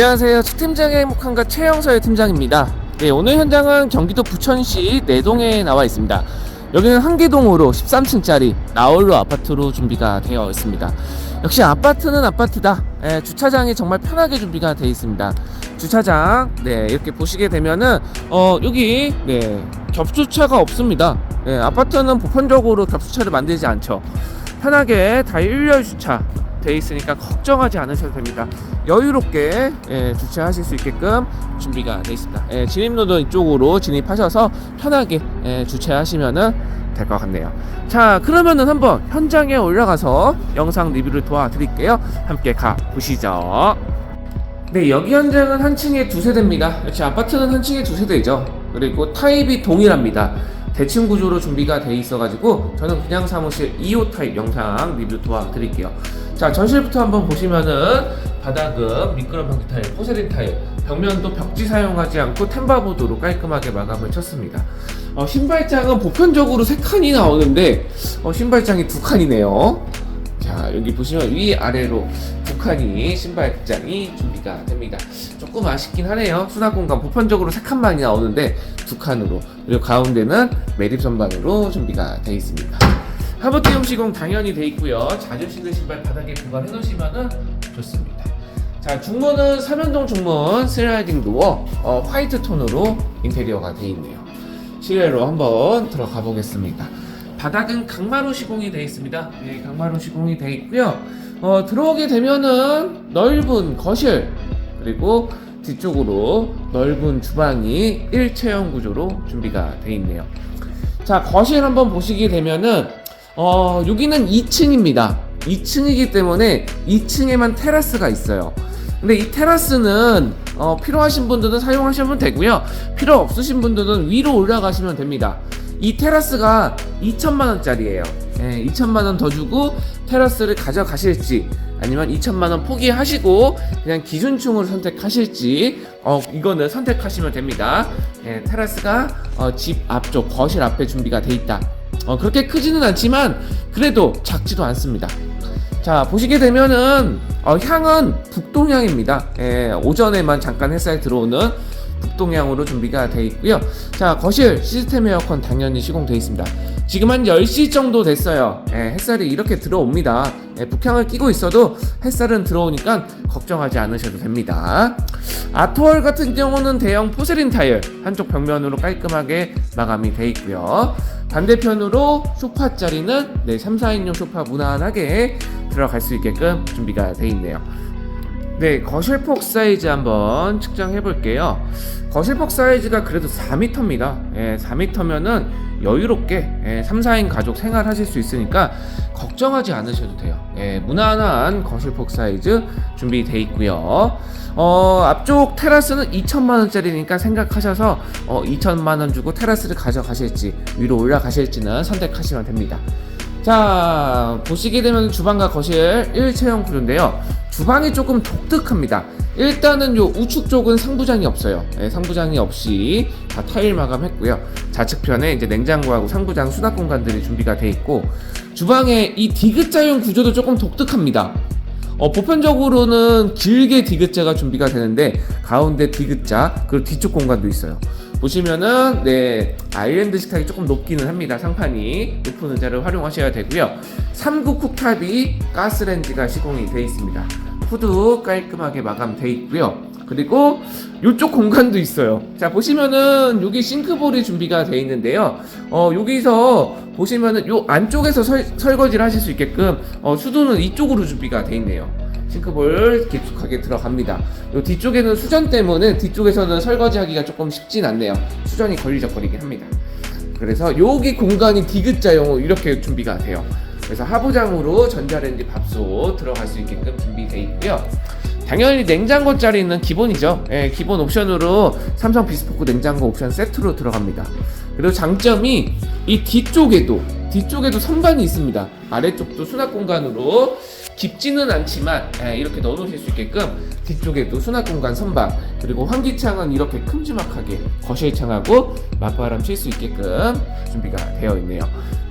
안녕하세요. 측팀장의 행복한가 최영서의 팀장입니다. 네, 오늘 현장은 경기도 부천시 내동에 나와 있습니다. 여기는 한계동으로 13층짜리 나홀로 아파트로 준비가 되어 있습니다. 역시 아파트는 아파트다. 예, 주차장이 정말 편하게 준비가 되어 있습니다. 주차장, 네, 이렇게 보시게 되면은, 어, 여기, 네, 겹주차가 없습니다. 예, 아파트는 보편적으로 겹주차를 만들지 않죠. 편하게 다 일렬 주차 돼 있으니까 걱정하지 않으셔도 됩니다. 여유롭게 예, 주차하실 수 있게끔 준비가 되어 있습니다. 예, 진입로도 이쪽으로 진입하셔서 편하게 예, 주차하시면은 될 것 같네요. 자, 그러면은 한번 현장에 올라가서 영상 리뷰를 도와드릴게요. 함께 가 보시죠. 네, 여기 현장은 한 층에 두 세 대입니다. 역시 아파트는 한 층에 두 세대죠. 그리고 타입이 동일합니다. 대칭 구조로 준비가 돼 있어가지고 저는 그냥 사무실 2호 타입 영상 리뷰 도와드릴게요. 자, 전실부터 한번 보시면은 바닥은 미끄럼 방지 타일, 포세린 타일, 벽면도 벽지 사용하지 않고 템바보드로 깔끔하게 마감을 쳤습니다. 어, 신발장은 보편적으로 세 칸이 나오는데 어, 신발장이 두 칸이네요. 자 여기 보시면 위 아래로 두 칸이 신발장이 준비가 됩니다. 조금 아쉽긴 하네요. 수납 공간 보편적으로 세 칸만이 나오는데 두 칸으로 그리고 가운데는 매립 선반으로 준비가 되어 있습니다. 하부티움 시공 당연히 돼 있고요. 자주 신는 신발 바닥에 보관해 놓으시면은 좋습니다. 자 중문은 삼연동 중문 슬라이딩 도어 어, 화이트 톤으로 인테리어가 돼 있네요. 실내로 한번 들어가 보겠습니다. 바닥은 강마루 시공이 되어 있습니다. 네, 강마루 시공이 되어 있고요. 어, 들어오게 되면은 넓은 거실 그리고 뒤쪽으로 넓은 주방이 일체형 구조로 준비가 되어 있네요. 자, 거실 한번 보시게 되면은 어, 여기는 2층입니다. 2층이기 때문에 2층에만 테라스가 있어요. 근데 이 테라스는 어, 필요하신 분들은 사용하시면 되고요. 필요 없으신 분들은 위로 올라가시면 됩니다. 이 테라스가 2천만 원짜리예요. 예, 2천만 원 더 주고 테라스를 가져가실지 아니면 2천만 원 포기하시고 그냥 기준층으로 선택하실지 어, 이거는 선택하시면 됩니다. 예, 테라스가 어, 집 앞쪽 거실 앞에 준비가 돼 있다. 어, 그렇게 크지는 않지만 그래도 작지도 않습니다. 자 보시게 되면은 어, 향은 북동향입니다. 예, 오전에만 잠깐 햇살 들어오는 북동향으로 준비가 되어 있고요. 자 거실 시스템 에어컨 당연히 시공되어 있습니다. 지금 한 10시 정도 됐어요. 예, 햇살이 이렇게 들어옵니다. 예, 북향을 끼고 있어도 햇살은 들어오니까 걱정하지 않으셔도 됩니다. 아트월 같은 경우는 대형 포세린 타일 한쪽 벽면으로 깔끔하게 마감이 되어 있고요. 반대편으로 소파 자리는 네, 3, 4인용 소파 무난하게 들어갈 수 있게끔 준비가 되어 있네요. 네, 거실폭 사이즈 한번 측정해 볼게요. 거실폭 사이즈가 그래도 4m입니다. 예, 4m면은 여유롭게 예, 3, 4인 가족 생활하실 수 있으니까 걱정하지 않으셔도 돼요. 예, 무난한 거실폭 사이즈 준비되어 있고요. 어, 앞쪽 테라스는 2천만 원짜리니까 생각하셔서 어, 2천만 원 주고 테라스를 가져가실지 위로 올라가실지는 선택하시면 됩니다. 자 보시게 되면 주방과 거실 일체형 구조인데요 주방이 조금 독특합니다. 일단은 요 우측 쪽은 상부장이 없어요. 네, 상부장이 없이 다 타일 마감했고요. 좌측편에 이제 냉장고하고 상부장 수납 공간들이 준비가 돼 있고 주방의 이 디귿자형 구조도 조금 독특합니다. 어, 보편적으로는 길게 디귿자가 준비가 되는데 가운데 디귿자 그리고 뒤쪽 공간도 있어요 보시면은 네 아일랜드 식탁이 조금 높기는 합니다 상판이. 높은 의자를 활용하셔야 되고요. 3구 쿡탑이 가스렌지가 시공이 되어 있습니다. 후드 깔끔하게 마감되어 있고요. 그리고 이쪽 공간도 있어요. 자 보시면은 여기 싱크볼이 준비가 되어 있는데요. 어 여기서 보시면은 요 안쪽에서 설, 설거지를 하실 수 있게끔 어, 수도는 이쪽으로 준비가 되어 있네요 싱크볼 깊숙하게 들어갑니다. 요 뒤쪽에는 수전 때문에 뒤쪽에서는 설거지하기가 조금 쉽진 않네요. 수전이 걸리적거리긴 합니다. 그래서 여기 공간이 디귿자용으로 이렇게 준비가 돼요. 그래서 하부장으로 전자레인지 밥솥 들어갈 수 있게끔 준비되어 있고요. 당연히 냉장고 자리는 기본이죠. 예, 기본 옵션으로 삼성 비스포크 냉장고 옵션 세트로 들어갑니다. 그리고 장점이 이 뒤쪽에도 뒤쪽에도 선반이 있습니다. 아래쪽도 수납 공간으로 깊지는 않지만 예, 이렇게 넣어놓으실 수 있게끔 뒤쪽에도 수납 공간 선반 그리고 환기창은 이렇게 큼지막하게 거실창하고 맞바람 칠 수 있게끔 준비가 되어 있네요.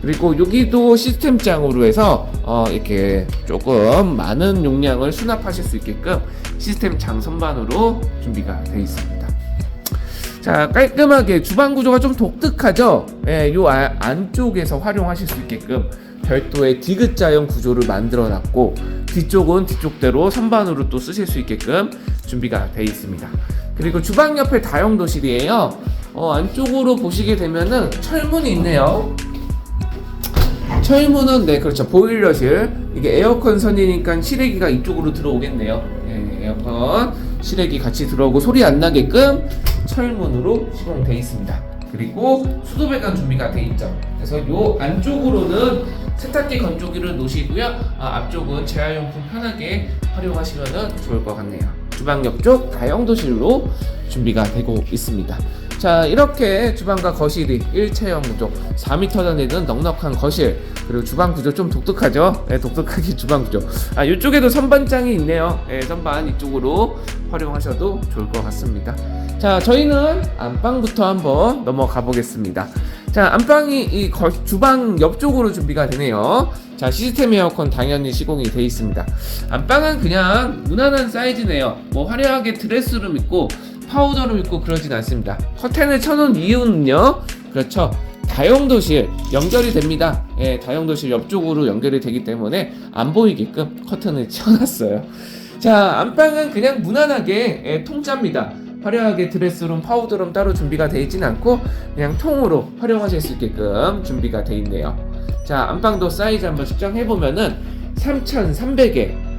그리고 여기도 시스템장으로 해서 어, 이렇게 조금 많은 용량을 수납하실 수 있게끔 시스템장 선반으로 준비가 되어 있습니다. 자 깔끔하게 주방 구조가 좀 독특하죠. 예, 요 아- 안쪽에서 활용하실 수 있게끔 별도의 디귿자형 구조를 만들어 놨고 뒤쪽은 뒤쪽대로 선반으로 또 쓰실 수 있게끔 준비가 되어 있습니다. 그리고 주방 옆에 다용도실이에요. 어, 안쪽으로 보시게 되면은 철문이 있네요. 철문은 네 그렇죠 보일러실 이게 에어컨 선이니까 실외기가 이쪽으로 들어오겠네요. 예, 에어컨 실외기 같이 들어오고 소리 안 나게끔 철문으로 시공돼 있습니다. 그리고 수도배관 준비가 돼 있죠. 그래서 요 안쪽으로는 세탁기 건조기를 놓으시고요. 아, 앞쪽은 재활용품 편하게 활용하시면 좋을 것 같네요. 주방 옆쪽 다용도실로 준비가 되고 있습니다. 자 이렇게 주방과 거실이 일체형 구조 4m 단위는 넉넉한 거실 그리고 주방 구조 좀 독특하죠 네, 독특하게 주방 구조 아 이쪽에도 선반장이 있네요 네, 선반 이쪽으로 활용하셔도 좋을 것 같습니다 자 저희는 안방부터 한번 넘어가 보겠습니다 자 안방이 이 거- 주방 옆쪽으로 준비가 되네요. 자 시스템 에어컨 당연히 시공이 되어 있습니다. 안방은 그냥 무난한 사이즈네요. 뭐 화려하게 드레스룸 있고 파우더룸 있고 그러진 않습니다. 커튼을 쳐놓은 이유는요? 그렇죠. 다용도실 연결이 됩니다. 예, 다용도실 옆쪽으로 연결이 되기 때문에 안 보이게끔 커튼을 쳐놨어요. 자 안방은 그냥 무난하게 예, 통짜입니다 화려하게 드레스룸, 파우더룸 따로 준비가 되어 있진 않고 그냥 통으로 활용하실 수 있게끔 준비가 되어 있네요. 자, 안방도 사이즈 한번 측정해 보면은 3,300에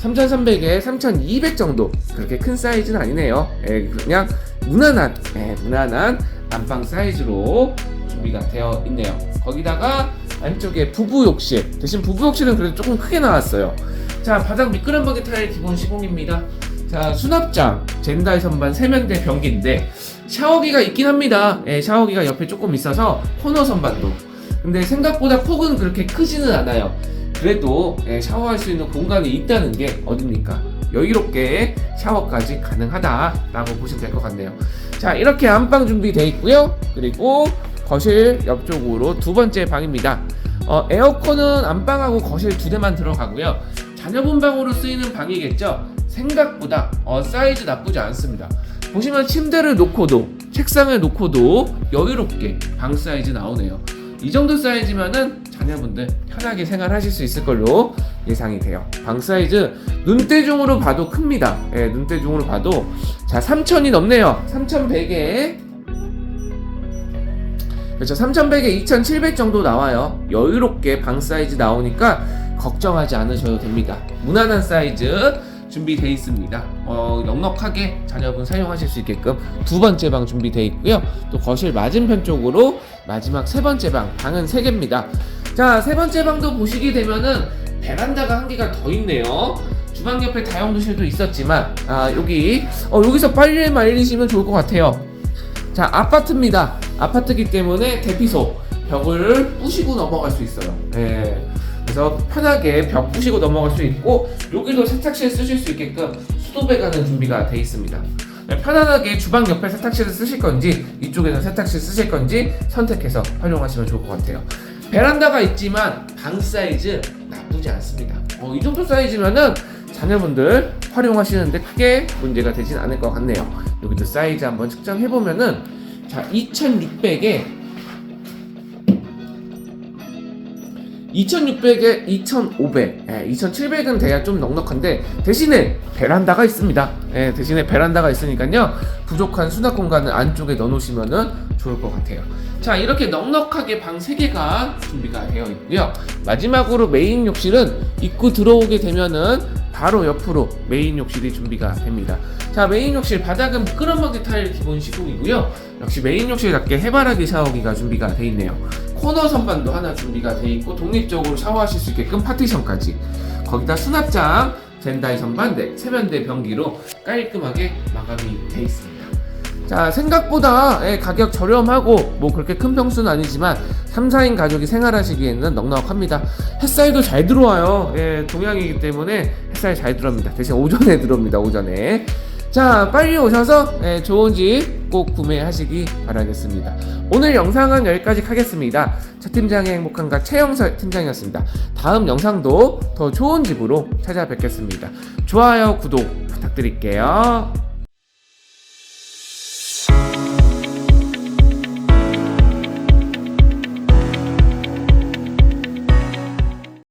3,300에 3,200 정도 그렇게 큰 사이즈는 아니네요. 예, 그냥 무난한 예, 무난한 안방 사이즈로 준비가 되어 있네요. 거기다가 안쪽에 부부 욕실 대신 부부 욕실은 그래도 조금 크게 나왔어요. 자, 바닥 미끄럼버기 타일 기본 시공입니다. 자, 수납장 젠다이 선반 세면대 변기인데 샤워기가 있긴 합니다. 예, 샤워기가 옆에 조금 있어서 코너 선반도. 근데 생각보다 폭은 그렇게 크지는 않아요. 그래도 예, 샤워할 수 있는 공간이 있다는 게 어딥니까? 여유롭게 샤워까지 가능하다라고 보시면 될 것 같네요. 자, 이렇게 안방 준비되어 있고요. 그리고 거실 옆쪽으로 두 번째 방입니다. 어, 에어컨은 안방하고 거실 두 대만 들어가고요. 자녀분 방으로 쓰이는 방이겠죠. 생각보다 어, 사이즈 나쁘지 않습니다. 보시면 침대를 놓고도 책상을 놓고도 여유롭게 방 사이즈 나오네요. 이 정도 사이즈면은 자녀분들 편하게 생활하실 수 있을 걸로 예상이 돼요. 방 사이즈 눈대중으로 봐도 큽니다. 예, 눈대중으로 봐도 자 3,000이 넘네요. 3,100에 그렇죠. 3,100에 2,700 정도 나와요. 여유롭게 방 사이즈 나오니까 걱정하지 않으셔도 됩니다. 무난한 사이즈 준비되어 있습니다. 어, 넉넉하게 자녀분 사용하실 수 있게끔 두 번째 방 준비되어 있고요. 또 거실 맞은편 쪽으로 마지막 세 번째 방, 방은 세 개입니다. 자, 세 번째 방도 보시게 되면은 베란다가 한 개가 더 있네요. 주방 옆에 다용도실도 있었지만, 아, 여기, 어, 여기서 빨리 말리시면 좋을 것 같아요. 자, 아파트입니다. 아파트기 때문에 대피소 벽을 부시고 넘어갈 수 있어요. 예. 그래서 편하게 벽 부시고 넘어갈 수 있고 여기도 세탁실 쓰실 수 있게끔 수도배관은 준비가 돼 있습니다. 네, 편안하게 주방 옆에 세탁실을 쓰실 건지 이쪽에서 세탁실 쓰실 건지 선택해서 활용하시면 좋을 것 같아요. 베란다가 있지만 방 사이즈 나쁘지 않습니다. 어, 이 정도 사이즈면은 자녀분들 활용하시는데 크게 문제가 되진 않을 것 같네요. 여기도 사이즈 한번 측정해 보면은 자 2,600에 2600에 2500, 예, 2700은 돼야 좀 넉넉한데 대신에 베란다가 있습니다. 예, 대신에 베란다가 있으니까요 부족한 수납 공간을 안쪽에 넣어놓으시면은 좋을 것 같아요. 자 이렇게 넉넉하게 방 3개가 준비가 되어 있고요. 마지막으로 메인 욕실은 입구 들어오게 되면은 바로 옆으로 메인 욕실이 준비가 됩니다. 자 메인 욕실 바닥은 미끄럼막이 타일 기본 시공이고요. 역시 메인 욕실답게 해바라기 샤워기가 준비가 되어 있네요. 코너 선반도 하나 준비가 돼 있고 독립적으로 샤워하실 수 있게끔 파티션까지 거기다 수납장 젠다이 선반대 세면대 변기로 깔끔하게 마감이 돼 있습니다. 자 생각보다 예, 가격 저렴하고 뭐 그렇게 큰 평수는 아니지만 3, 4인 가족이 생활하시기에는 넉넉합니다. 햇살도 잘 들어와요. 예, 동양이기 때문에 햇살 잘 들어옵니다. 대신 오전에 들어옵니다. 오전에. 자, 빨리 오셔서 예, 좋은 집 꼭 구매하시기 바라겠습니다. 오늘 영상은 여기까지 하겠습니다. 차 팀장의 행복한가 최영설 팀장이었습니다. 다음 영상도 더 좋은 집으로 찾아뵙겠습니다. 좋아요, 구독 부탁드릴게요.